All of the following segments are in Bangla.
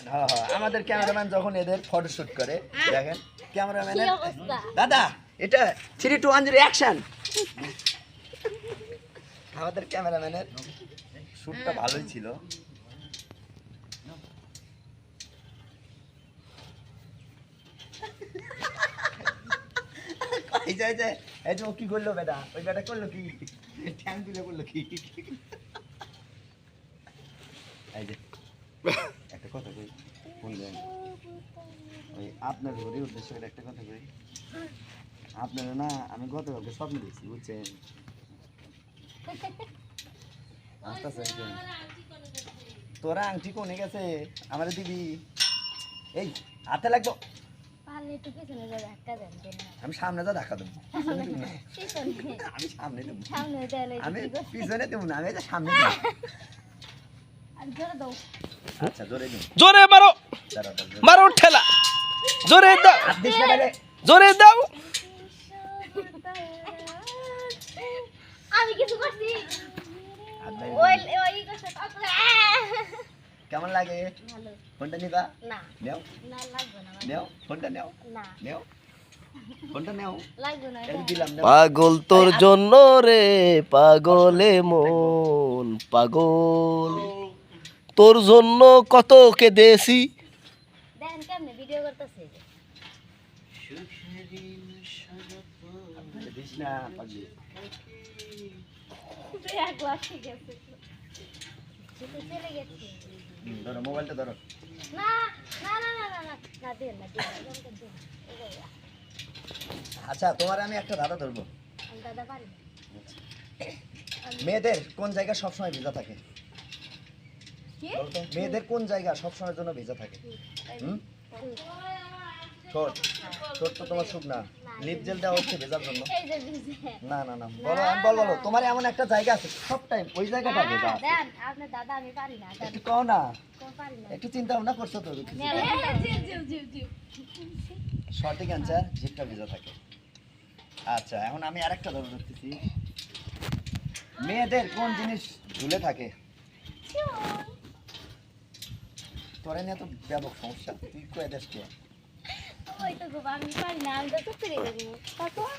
হ্যাঁ হ্যাঁ আমাদের ক্যামেরাম্যান যখন এদের ফটোশুট করে দেখেন ক্যামেরাম্যানের কি দাদা এটা three two one zero action আমাদের ক্যামেরাম্যানের শ্যুটটা ভালোই ছিল। এই যে যে এই যে ও কি করল বেটা? ওই বেটা করল কি? ঠ্যাং তুলে করল কি? এই যে। একটা কথা কই? শুনবেন ওই আপনার ঘরে উদ্দেশ্য করে একটা কথা কই? আপনারা না আমি গতকালকে স্বপ্ন দেখছি বুঝছেন? তোরা আংটি কোনে গেছে? আমার দিবি। এই হাতে লাগবো। ধাক্কা আমি সামনে যা দেখা দেবো। আমি সামনে দেবো। আমি? পিছনে দেবো না আমি সামনে দেবো। জোরে আচ্ছা জোরে মারো। মারো ঠেলা। জোরে দাও। জোরে দাও। আমি কিছু করছি। কেমন লাগে? ফোনটা নিবা? না। নেও। না লাগবে না নেও ফোনটা নেও। না। দিলাম নেও। পাগল তোর জন্য রে পাগলে মন পাগল। তোর জন্য কত কেঁদেছি গেছে। হুম, ধরো মোবাইলটা না না না না না না আচ্ছা তোমার আমি একটা ধরবো। দাদা পারি না। মেয়েদের কোন জায়গা সবসময় ভিজা থাকে? মেয়েদের কোন জায়গা সবসময়ের জন্য ভিজা থাকে? হুম? ঠোঁট ঠোঁট তো তোমার শুকনা। লিপ জেল দেওয়া হচ্ছে ভেজার জন্য। এই যে ভিজে। না না না বলো আমি বল বলো। তোমার এমন একটা জায়গা আছে সব টাইম ওই জায়গাটা ভেজা একটু কও না। একটু চিন্তা ভাবনা করছ তো সঠিক অ্যান্সার জিপটা ভেজা থাকে। আচ্ছা এখন আমি আরেকটা ধরে ধরতেছি মেয়েদের কোন জিনিস ঝুলে থাকে? তোরে নিয়ে তো ব্যাপক সমস্যা। তুই কয়ে দেশ কে? ওই তো গো আমি পারি না আমি তো চুপ করে গেছি তারপর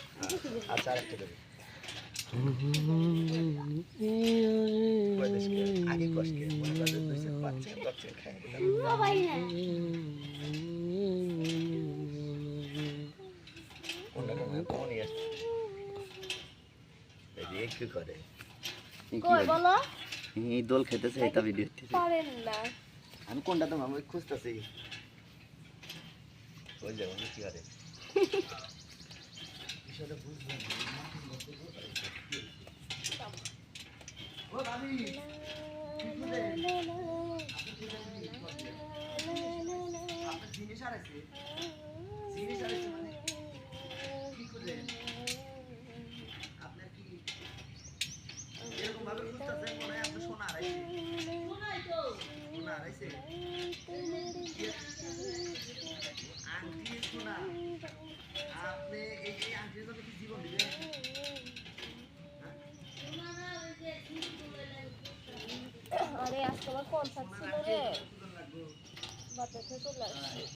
আচ্ছা আরেকটা দেবে। আগে মনে করে দুইশো পাচ্ছে পাচ্ছে খাই দোল খেতেছে এটা ভিডিও পারেন না। আমি কোনটা তোমার আমি খুঁজতেছি ওই যাব কি করে বিষয়টা বুঝলাম না। ও ভাবি, আপনার জিনিস আর আছে? জিনিস আর আছে মানে? কি? আপনার কি এরকম ভাবে খুঁজতেছেন মনে হয় আপনার সোনা হারাইছে সোনা হারাইছে আংটি সোনা আপনি এই আংটির জন্য কি আরে, আজকে আমার কনসার্ট ছিল রে। বাচ্চা চলে আসছে।